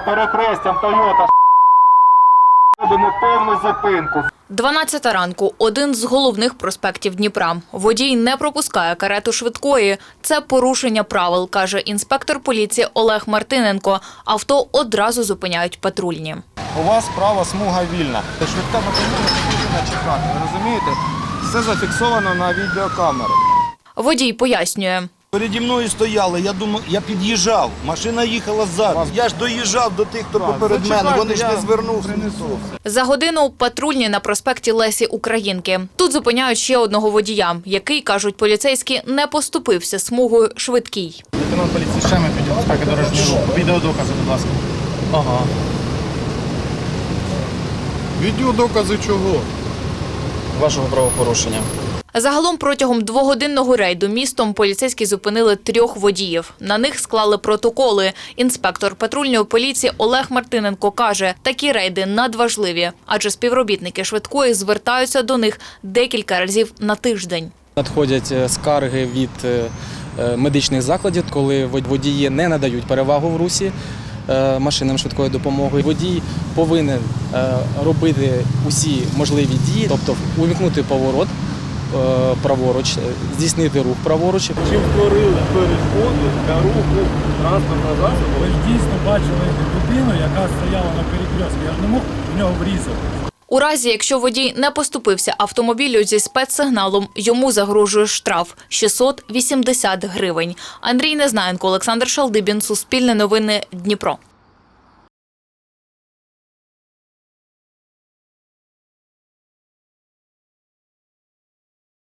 перехрестям Тойота. Робимо повну зупинку. 12 ранку. Один з головних проспектів Дніпра. Водій не пропускає карету швидкої. Це порушення правил, каже інспектор поліції Олег Мартиненко. Авто одразу зупиняють патрульні. У вас права смуга вільна. Швидка допомога не повинна чекати. Ви розумієте? Все зафіксовано на відеокамеру. Водій пояснює. Переді мною стояли, я думав, я під'їжджав, машина їхала ззаду. Я ж доїжджав до тих, хто поперед мене, вони ж не звернувся. За годину патрульні на проспекті Лесі Українки. Тут зупиняють ще одного водія, який, кажуть поліцейські, не поступився смугою швидкій. Лейтенант поліції відділ безпеки дорожнього руху. Відеодокази, будь ласка. Ага. Відеодокази чого? Вашого правопорушення. Загалом протягом двогодинного рейду містом поліцейські зупинили трьох водіїв. На них склали протоколи. Інспектор патрульної поліції Олег Мартиненко каже, такі рейди надважливі, адже співробітники швидкої звертаються до них декілька разів на тиждень. Надходять е, скарги від е, е, медичних закладів, коли водії не надають перевагу в русі машинам швидкої допомоги. Водій повинен робити усі можливі дії, тобто увімкнути поворот праворуч, е, здійснити рух праворуч. Чим створили перешкоду для руху транспортного засобу? Ви ж дійсно бачили людину, яка стояла на перекрестку. Я ж не мог в нього врізати. У разі, якщо водій не поступився автомобілю зі спецсигналом, йому загрожує штраф 680 гривень. Андрій Незнаєнко, Олександр Шалдибін, Суспільне новини, Дніпро.